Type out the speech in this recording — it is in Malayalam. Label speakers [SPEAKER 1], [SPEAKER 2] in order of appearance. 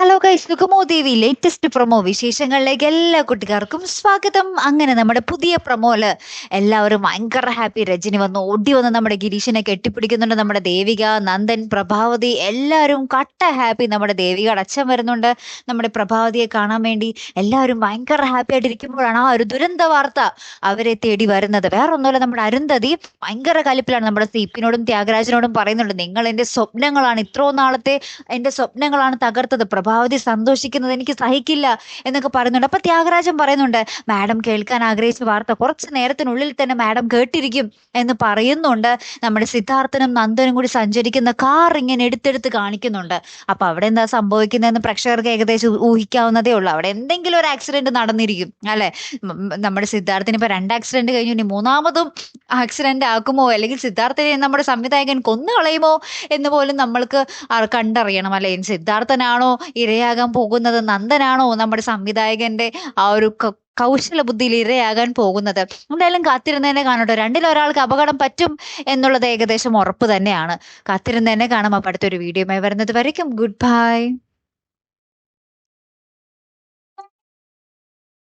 [SPEAKER 1] Hello guys Sukhamo Devi latest promo വിശേഷങ്ങളിലേക്ക് എല്ലാ കുട്ടികാർക്കും സ്വാഗതം. അങ്ങനെ നമ്മുടെ പുതിയ പ്രൊമോൽ എല്ലാവരും ഭയങ്കര ഹാപ്പി രജനി വന്ന് ഓടി വന്ന് നമ്മുടെ ഗിരീഷിനെ കെട്ടിപ്പിടിക്കുന്നുണ്ട്. നമ്മുടെ ദേവിക നന്ദൻ പ്രഭാവതി എല്ലാവരും കട്ട ഹാപ്പി നമ്മുടെ ദേവികയുടെ അച്ഛൻ വരുന്നുണ്ട്. നമ്മുടെ പ്രഭാവതിയെ കാണാൻ വേണ്ടി എല്ലാവരും ഭയങ്കര ഹാപ്പി ആയിട്ടിരിക്കുമ്പോഴാണ് ആ ഒരു ദുരന്ത വാർത്ത അവരെ തേടി വരുന്നത്. വേറെ ഒന്നുമല്ല നമ്മുടെ അരുന്ധതി ഭയങ്കര കലിപ്പിലാണ്. നമ്മുടെ സീപ്പിനോടും ത്യാഗരാജനോടും പറയുന്നുണ്ട് നിങ്ങൾ എന്റെ സ്വപ്നങ്ങളാണ്. ഇത്രോ നാളത്തെ എന്റെ സ്വപ്നങ്ങളാണ് തകർത്തത്. പ്രഭാവതി സന്തോഷിക്കുന്നത് എനിക്ക് സഹിക്കില്ല എന്നൊക്കെ പറയുന്നുണ്ട്. അപ്പൊ ത്യാഗരാജൻ പറയുന്നുണ്ട് മാഡം കേൾക്കാൻ ആഗ്രഹിച്ച വാർത്ത കുറച്ച് നേരത്തിനുള്ളിൽ തന്നെ മാഡം കേട്ടിരിക്കും എന്ന് പറയുന്നുണ്ട്. നമ്മുടെ സിദ്ധാർത്ഥനും നന്ദനും കൂടി സഞ്ചരിക്കുന്ന കാർ ഇങ്ങനെ എടുത്തെടുത്ത് കാണിക്കുന്നുണ്ട്. അപ്പൊ അവിടെ എന്താ സംഭവിക്കുന്നതെന്ന് പ്രേക്ഷകർക്ക് ഏകദേശം ഊഹിക്കാവുന്നതേ ഉള്ളൂ. അവിടെ എന്തെങ്കിലും ഒരു ആക്സിഡന്റ് നടന്നിരിക്കും അല്ലെ? നമ്മുടെ സിദ്ധാർത്ഥിന് ഇപ്പൊ രണ്ട് ആക്സിഡന്റ് കഴിഞ്ഞു. ഇനി മൂന്നാമതും ആക്സിഡന്റ് ആക്കുമോ? അല്ലെങ്കിൽ സിദ്ധാർത്ഥിനെ നമ്മുടെ സംവിധായകൻ കൊന്നു കളയുമോ എന്ന് പോലും നമ്മൾക്ക് കണ്ടറിയണം അല്ലെ? സിദ്ധാർത്ഥനാണോ ഇരയാകാൻ പോകുന്നത് നന്ദനാണോ? നമ്മുടെ സംവിധായകന്റെ ആ ഒരു കൗശല ബുദ്ധിയിൽ ഇരയാകാൻ പോകുന്നത്. എന്തായാലും കാത്തിരുന്നതന്നെ കാണട്ടോ രണ്ടിലൊരാൾക്ക് അപകടം പറ്റും എന്നുള്ളത് ഏകദേശം ഉറപ്പ് തന്നെയാണ്. കാത്തിരുന്നതന്നെ കാണാം. അപ്പം അടുത്തൊരു വീഡിയോയുമായി വരുന്നത് വരയ്ക്കും. Good bye